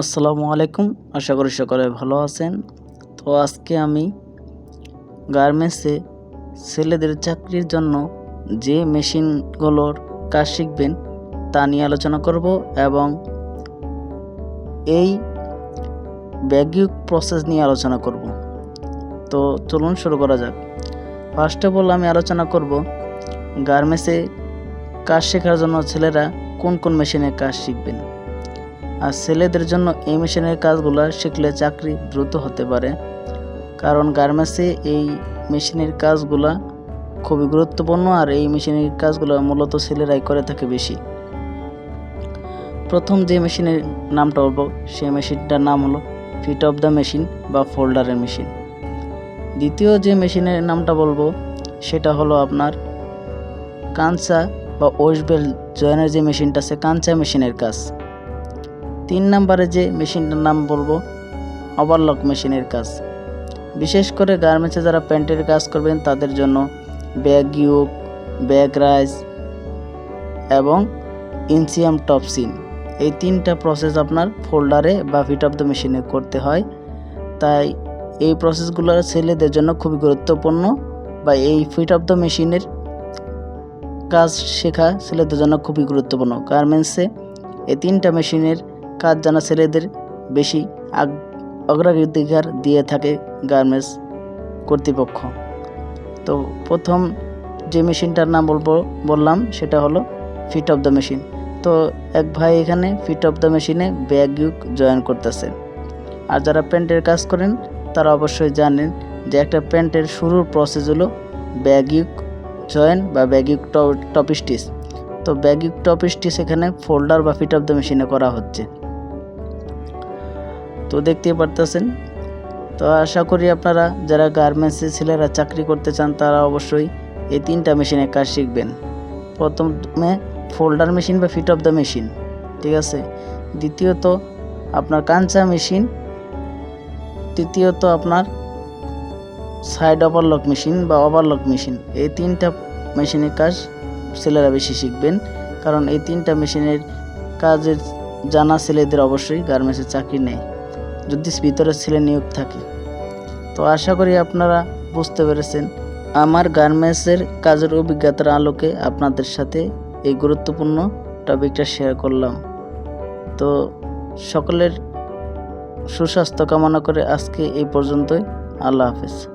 আসসালামু আলাইকুম। আশা করি সকলে ভালো আছেন। তো আজকে আমি গার্মেন্টসে ছেলেদের চাকরির জন্য যে মেশিনগুলোর কাজ শিখবেন তা নিয়ে আলোচনা করব এবং এই ব্যাগিক প্রসেস নিয়ে আলোচনা করব। তো চলুন শুরু করা যাক। ফার্স্ট অফ অল আমি আলোচনা করব গার্মেন্টসে কাজ শেখার জন্য ছেলেরা কোন কোন মেশিনে কাজ শিখবেন। আর ছেলেদের জন্য এই মেশিনের কাজগুলো শিখলে চাকরি দ্রুত হতে পারে। কারণ গার্মেন্টসে এই মেশিনের কাজগুলা খুবই গুরুত্বপূর্ণ আর এই মেশিনের কাজগুলো মূলত ছেলেরাই করে থাকে বেশি। প্রথম যে মেশিনের নামটা বলব, সেই মেশিনটার নাম হলো ফিট অফ দ্য মেশিন বা ফোল্ডারের মেশিন। দ্বিতীয় যে মেশিনের নামটা বলব, সেটা হলো আপনার কাঞ্চা বা ওয়েস্টবেল জয়েনের যে মেশিনটা আছে কাঞ্চা মেশিনের কাজ। তিন নম্বরে যে মেশিনটার নাম বলব ওভারলক মেশিনের কাজ। বিশেষ করে গার্মেন্টসে যারা প্যান্টের কাজ করবেন, তাদের জন্য ব্যাগ ইউক ব্যাগ রাইস এবং ইনসিয়াম টপসিন এই তিনটা প্রসেস আপনার ফোল্ডারে বা ফিট অফ দ্য মেশিনে করতে হয়। তাই এই প্রসেসগুলো ছেলেদের জন্য খুবই গুরুত্বপূর্ণ বা এই ফিট অফ দ্য মেশিনের কাজ শেখা ছেলেদের জন্য খুবই গুরুত্বপূর্ণ। গার্মেন্টসে এই তিনটা মেশিনের কাজ জানা ছেলেদের বেশি অগ্রাধিকার দিয়ে থাকে গার্মেন্টস কর্তৃপক্ষ। তো প্রথম যে মেশিনটার নাম বলব, বললাম, সেটা হলো ফিট অফ দ্য মেশিন তো এক ভাই এখানে ফিট অফ দ্য মেশিনে ব্যাগ ইউক জয়েন করতেছে। আর যারা প্যান্টের কাজ করেন, তারা অবশ্যই জানেন যে একটা প্যান্টের শুরুর প্রসেস হলো ব্যাগ ইউক জয়েন বা ব্যাগ ইউক টপ স্টিচ তো ব্যাগ ইউক টপ স্টিচ এখানে ফোল্ডার বা ফিট অফ দ্য মেশিনে করা হচ্ছে। তো দেখতেই পারতেছেন। তো আশা করি আপনারা যারা গার্মেন্টসে ছেলেরা চাকরি করতে চান, তারা অবশ্যই এই তিনটা মেশিনের কাজ শিখবেন। প্রথমে ফোল্ডার মেশিন বা ফিট অফ দ্য মেশিন, ঠিক আছে? দ্বিতীয়ত আপনার কাঞ্চা মেশিন, তৃতীয়ত আপনার সাইড ওভারলক মেশিন বা ওভারলক মেশিন। এই তিনটা মেশিনের কাজ ছেলেরা বেশি শিখবেন, কারণ এই তিনটা মেশিনের কাজের জানা ছেলেদের অবশ্যই গার্মেন্টসের চাকরি নেয় যদি ভিতরে ছেলে নিয়োগ থাকে। তো আশা করি আপনারা বুঝতে পেরেছেন, আমার গার্মেন্টসের কাজের অভিজ্ঞতার আলোকে আপনাদের সাথে এই গুরুত্বপূর্ণ টপিকটা শেয়ার করলাম। তো সকলের সুস্বাস্থ্য কামনা করে আজকে এই পর্যন্তই। আল্লাহ হাফেজ।